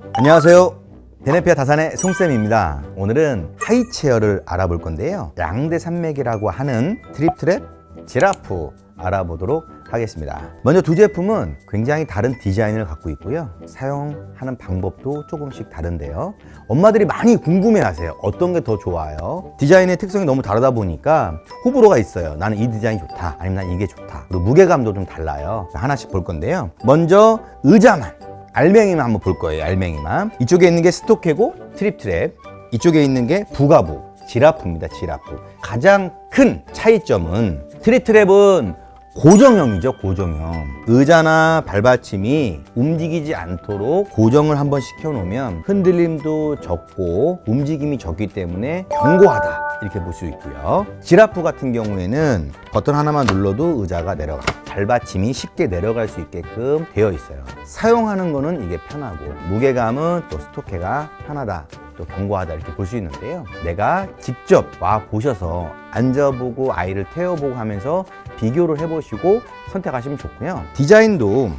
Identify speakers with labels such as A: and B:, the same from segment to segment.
A: 안녕하세요. 베네피아 다산의 송쌤입니다. 오늘은 하이체어를 알아볼 건데요. 양대 산맥이라고 하는 트립트랩, 지라프 알아보도록 하겠습니다. 먼저 두 제품은 굉장히 다른 디자인을 갖고 있고요. 사용하는 방법도 조금씩 다른데요. 엄마들이 많이 궁금해 하세요. 어떤 게 더 좋아요? 디자인의 특성이 너무 다르다 보니까 호불호가 있어요. 나는 이 디자인이 좋다. 아니면 난 이게 좋다. 그리고 무게감도 좀 달라요. 하나씩 볼 건데요. 먼저 의자만. 알맹이만 한번 볼 거예요. 알맹이만. 이쪽에 있는 게 스토케고 트립트랩. 이쪽에 있는 게 부가부. 지라프입니다. 지라프. 가장 큰 차이점은 트립트랩은 고정형이죠, 고정형. 의자나 발받침이 움직이지 않도록 고정을 한번 시켜놓으면 흔들림도 적고 움직임이 적기 때문에 견고하다. 이렇게 볼 수 있고요. 지라프 같은 경우에는 버튼 하나만 눌러도 의자가 내려가. 발받침이 쉽게 내려갈 수 있게끔 되어 있어요. 사용하는 거는 이게 편하고 무게감은 또 스토케가 편하다. 또 견고하다 이렇게 볼 수 있는데요. 내가 직접 와 보셔서 앉아보고 아이를 태워보고 하면서 비교를 해보시고 선택하시면 좋고요. 디자인도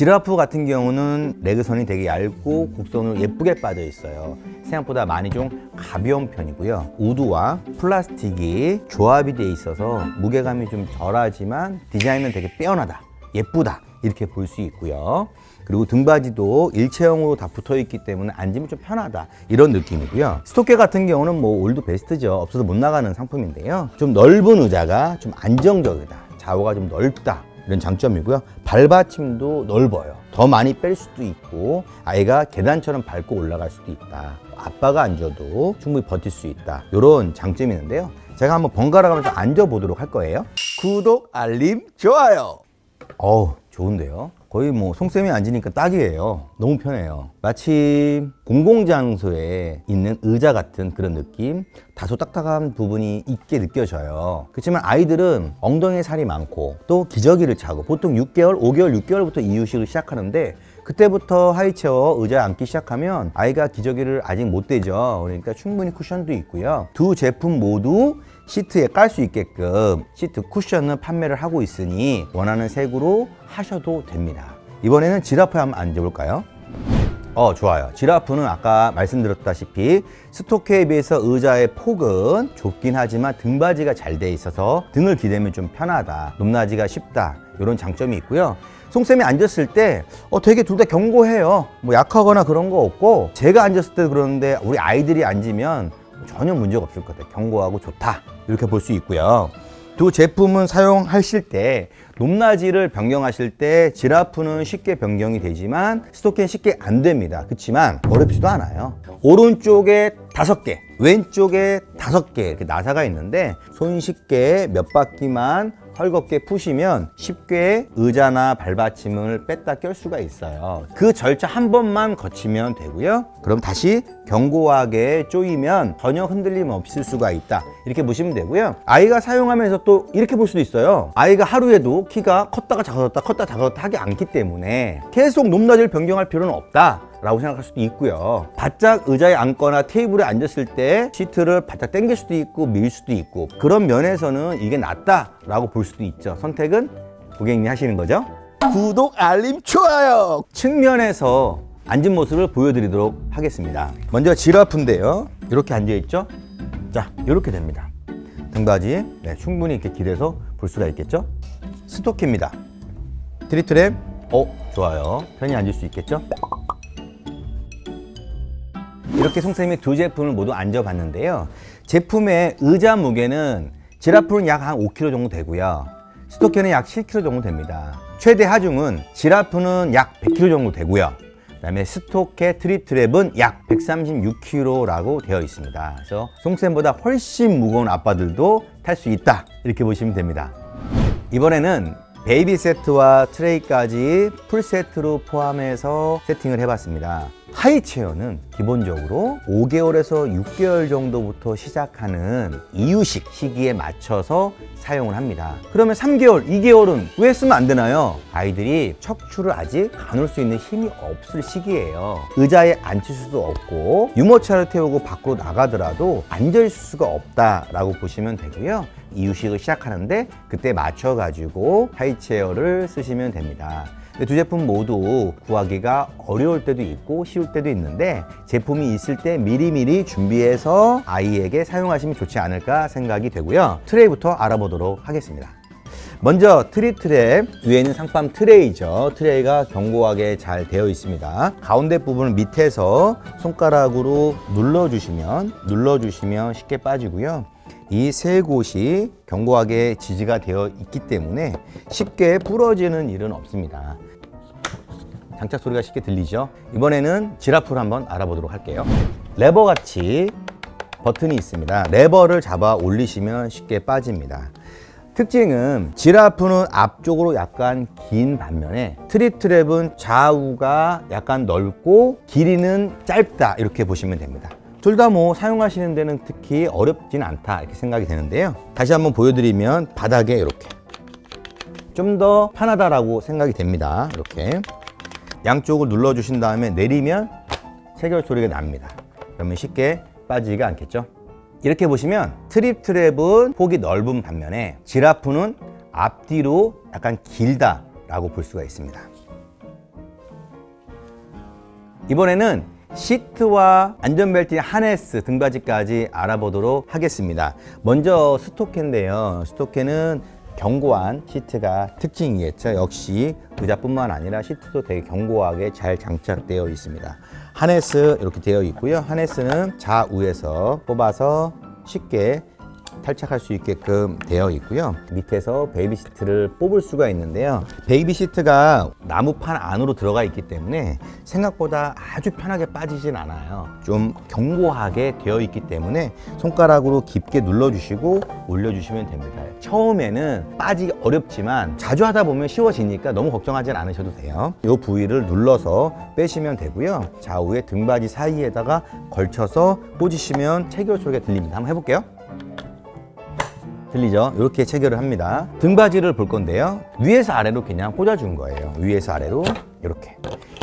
A: 지라프 같은 경우는 레그선이 되게 얇고 곡선으로 예쁘게 빠져 있어요. 생각보다 많이 좀 가벼운 편이고요. 우드와 플라스틱이 조합이 돼 있어서 무게감이 좀 덜하지만 디자인은 되게 빼어나다, 예쁘다 이렇게 볼 수 있고요. 그리고 등받이도 일체형으로 다 붙어 있기 때문에 앉으면 좀 편하다 이런 느낌이고요. 스토케 같은 경우는 뭐 올드 베스트죠. 없어서 못 나가는 상품인데요. 좀 넓은 의자가 좀 안정적이다. 좌우가 좀 넓다. 이런 장점이고요. 발받침도 넓어요. 더 많이 뺄 수도 있고 아이가 계단처럼 밟고 올라갈 수도 있다. 아빠가 앉아도 충분히 버틸 수 있다. 이런 장점이 있는데요. 제가 한번 번갈아 가면서 앉아 보도록 할 거예요. 구독, 알림, 좋아요. 어우, 좋은데요? 거의 뭐 송쌤이 앉으니까 딱이에요. 너무 편해요. 마치 공공장소에 있는 의자 같은 그런 느낌? 다소 딱딱한 부분이 있게 느껴져요. 그렇지만 아이들은 엉덩이에 살이 많고 또 기저귀를 차고 보통 6개월, 5개월, 6개월부터 이유식을 시작하는데 그때부터 하이체어 의자에 앉기 시작하면 아이가 기저귀를 아직 못 대죠. 그러니까 충분히 쿠션도 있고요. 두 제품 모두 시트에 깔 수 있게끔 시트 쿠션을 판매를 하고 있으니 원하는 색으로 하셔도 됩니다. 이번에는 지라프에 한번 앉아볼까요? 어, 좋아요. 지라프는 아까 말씀드렸다시피 스토케에 비해서 의자의 폭은 좁긴 하지만 등받이가 잘 돼 있어서 등을 기대면 좀 편하다. 높낮이가 쉽다. 이런 장점이 있고요. 송쌤이 앉았을 때 어, 되게 둘 다 견고해요. 뭐 약하거나 그런 거 없고 제가 앉았을 때도 그러는데 우리 아이들이 앉으면 전혀 문제가 없을 것 같아요. 견고하고 좋다. 이렇게 볼 수 있고요. 두 제품은 사용하실 때 높낮이를 변경하실 때 지라프는 쉽게 변경이 되지만 스토키는 쉽게 안 됩니다. 그렇지만 어렵지도 않아요. 오른쪽에 다섯 개, 왼쪽에 다섯 개 이렇게 나사가 있는데 손쉽게 몇 바퀴만 헐겁게 푸시면 쉽게 의자나 발받침을 뺐다 껴 수가 있어요. 그 절차 한 번만 거치면 되고요. 그럼 다시 견고하게 조이면 전혀 흔들림 없을 수가 있다. 이렇게 보시면 되고요. 아이가 사용하면서 또 이렇게 볼 수도 있어요. 아이가 하루에도 키가 컸다가 작아졌다 컸다 작아졌다 하지 않기 때문에 계속 높낮이를 변경할 필요는 없다. 라고 생각할 수도 있고요. 바짝 의자에 앉거나 테이블에 앉았을 때 시트를 바짝 당길 수도 있고 밀 수도 있고 그런 면에서는 이게 낫다 라고 볼 수도 있죠. 선택은 고객님이 하시는 거죠. 구독, 알림, 좋아요. 측면에서 앉은 모습을 보여드리도록 하겠습니다. 먼저 지라프인데요. 이렇게 앉아 있죠. 자, 이렇게 됩니다. 등받이 네, 충분히 이렇게 길에서 볼 수가 있겠죠. 스토키입니다. 트리트랩, 어 좋아요. 편히 앉을 수 있겠죠. 이렇게 송쌤이 두 제품을 모두 앉아봤는데요. 제품의 의자 무게는 지라프는 약한 5kg 정도 되고요. 스토키는 약 7kg 정도 됩니다. 최대 하중은 지라프는 약 100kg 정도 되고요. 그다음에 스토케 트립트랩은 약 136kg라고 되어 있습니다. 그래서 송쌤보다 훨씬 무거운 아빠들도 탈 수 있다 이렇게 보시면 됩니다. 이번에는 베이비 세트와 트레이까지 풀 세트로 포함해서 세팅을 해봤습니다. 하이 체어는 기본적으로 5개월에서 6개월 정도부터 시작하는 이유식 시기에 맞춰서 사용을 합니다. 그러면 3개월, 2개월은 왜 쓰면 안 되나요? 아이들이 척추를 아직 가눌 수 있는 힘이 없을 시기예요. 의자에 앉힐 수도 없고 유모차를 태우고 밖으로 나가더라도 앉아 있을 수가 없다라고 보시면 되고요. 이유식을 시작하는데 그때 맞춰가지고 하이체어를 쓰시면 됩니다. 두 제품 모두 구하기가 어려울 때도 있고 쉬울 때도 있는데 제품이 있을 때 미리미리 준비해서 아이에게 사용하시면 좋지 않을까 생각이 되고요. 트레이부터 알아보도록 하겠습니다. 먼저 트리 트랩 위에 있는 상판 트레이죠. 트레이가 견고하게 잘 되어 있습니다. 가운데 부분을 밑에서 손가락으로 눌러주시면 눌러주시면 쉽게 빠지고요. 이 세 곳이 견고하게 지지가 되어 있기 때문에 쉽게 부러지는 일은 없습니다. 장착 소리가 쉽게 들리죠? 이번에는 지라프를 한번 알아보도록 할게요. 레버 같이 버튼이 있습니다. 레버를 잡아 올리시면 쉽게 빠집니다. 특징은 지라프는 앞쪽으로 약간 긴 반면에 트립트랩은 좌우가 약간 넓고 길이는 짧다 이렇게 보시면 됩니다. 둘 다 뭐 사용하시는 데는 특히 어렵진 않다 이렇게 생각이 되는데요. 다시 한번 보여드리면 바닥에 이렇게 좀 더 편하다라고 생각이 됩니다. 이렇게 양쪽을 눌러 주신 다음에 내리면 체결 소리가 납니다. 그러면 쉽게 빠지지가 않겠죠? 이렇게 보시면 트립 트랩은 폭이 넓은 반면에 지라프는 앞뒤로 약간 길다라고 볼 수가 있습니다. 이번에는 시트와 안전벨트, 하네스, 등받이까지 알아보도록 하겠습니다. 먼저 스토케인데요. 스토케는 견고한 시트가 특징이겠죠. 역시 의자뿐만 아니라 시트도 되게 견고하게 잘 장착되어 있습니다. 하네스 이렇게 되어 있고요. 하네스는 좌우에서 뽑아서 쉽게 탈착할 수 있게끔 되어 있고요. 밑에서 베이비 시트를 뽑을 수가 있는데요. 베이비 시트가 나무판 안으로 들어가 있기 때문에 생각보다 아주 편하게 빠지진 않아요. 좀 견고하게 되어 있기 때문에 손가락으로 깊게 눌러주시고 올려주시면 됩니다. 처음에는 빠지기 어렵지만 자주 하다 보면 쉬워지니까 너무 걱정하지 않으셔도 돼요. 이 부위를 눌러서 빼시면 되고요. 좌우에 등받이 사이에다가 걸쳐서 꽂으시면 체결 소리가 들립니다. 한번 해볼게요. 들리죠? 이렇게 체결을 합니다. 등받이를 볼 건데요. 위에서 아래로 그냥 꽂아준 거예요. 위에서 아래로 이렇게.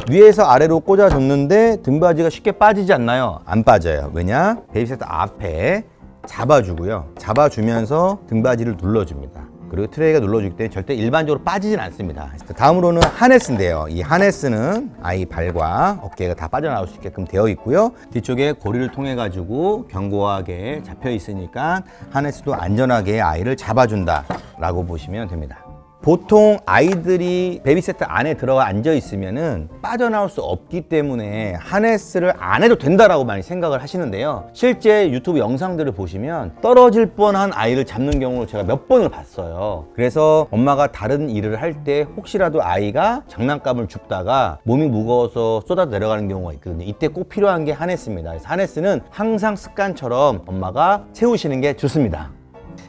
A: 위에서 아래로 꽂아줬는데 등받이가 쉽게 빠지지 않나요? 안 빠져요. 왜냐? 베이비세트 앞에 잡아주고요. 잡아주면서 등받이를 눌러줍니다. 그리고 트레이가 눌러주기 때문에 절대 일반적으로 빠지진 않습니다. 다음으로는 하네스인데요. 이 하네스는 아이 발과 어깨가 다 빠져나올 수 있게끔 되어 있고요. 뒤쪽에 고리를 통해 가지고 견고하게 잡혀 있으니까 하네스도 안전하게 아이를 잡아준다라고 보시면 됩니다. 보통 아이들이 베비세트 안에 들어가 앉아 있으면은 빠져나올 수 없기 때문에 하네스를 안 해도 된다라고 많이 생각을 하시는데요. 실제 유튜브 영상들을 보시면 떨어질 뻔한 아이를 잡는 경우를 제가 몇 번을 봤어요. 그래서 엄마가 다른 일을 할 때 혹시라도 아이가 장난감을 줍다가 몸이 무거워서 쏟아 내려가는 경우가 있거든요. 이때 꼭 필요한 게 하네스입니다. 그래서 하네스는 항상 습관처럼 엄마가 채우시는 게 좋습니다.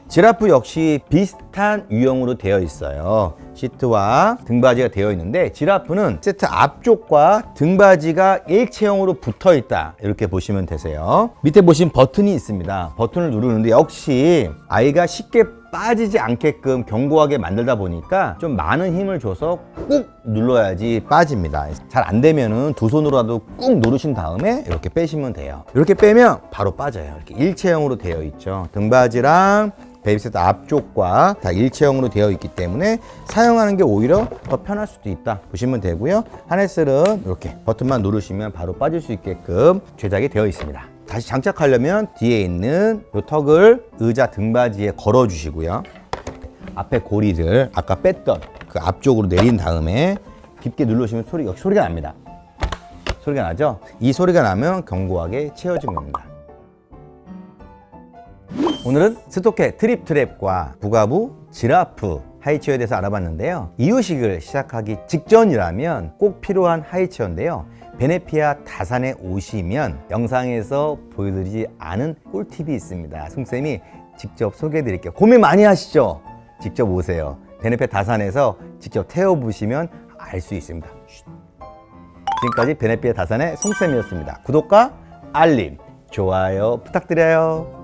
A: 지라프 역시 비슷한 유형으로 되어 있어요. 시트와 등받이가 되어 있는데 지라프는 세트 앞쪽과 등받이가 일체형으로 붙어 있다. 이렇게 보시면 되세요. 밑에 보시면 버튼이 있습니다. 버튼을 누르는데 역시 아이가 쉽게 빠지지 않게끔 견고하게 만들다 보니까 좀 많은 힘을 줘서 꾹 눌러야지 빠집니다. 잘 안 되면은 두 손으로라도 꾹 누르신 다음에 이렇게 빼시면 돼요. 이렇게 빼면 바로 빠져요. 이렇게 일체형으로 되어 있죠. 등받이랑 베이비세트 앞쪽과 다 일체형으로 되어 있기 때문에 사용하는 게 오히려 더 편할 수도 있다 보시면 되고요. 하네스는 이렇게 버튼만 누르시면 바로 빠질 수 있게끔 제작이 되어 있습니다. 다시 장착하려면 뒤에 있는 이 턱을 의자 등받이에 걸어 주시고요. 앞에 고리를 아까 뺐던 그 앞쪽으로 내린 다음에 깊게 누르시면 소리 소리가 납니다. 소리가 나죠? 이 소리가 나면 견고하게 채워진 겁니다 오늘은 스토케 트립 트랩과 부가부 지라프 하이체어에 대해서 알아봤는데요. 이유식을 시작하기 직전이라면 꼭 필요한 하이체어인데요. 베네피아 다산에 오시면 영상에서 보여드리지 않은 꿀팁이 있습니다. 송쌤이 직접 소개해 드릴게요. 고민 많이 하시죠? 직접 오세요. 베네피아 다산에서 직접 태워보시면 알 수 있습니다. 쉿. 지금까지 베네피아 다산의 송쌤이었습니다. 구독과 알림, 좋아요 부탁드려요.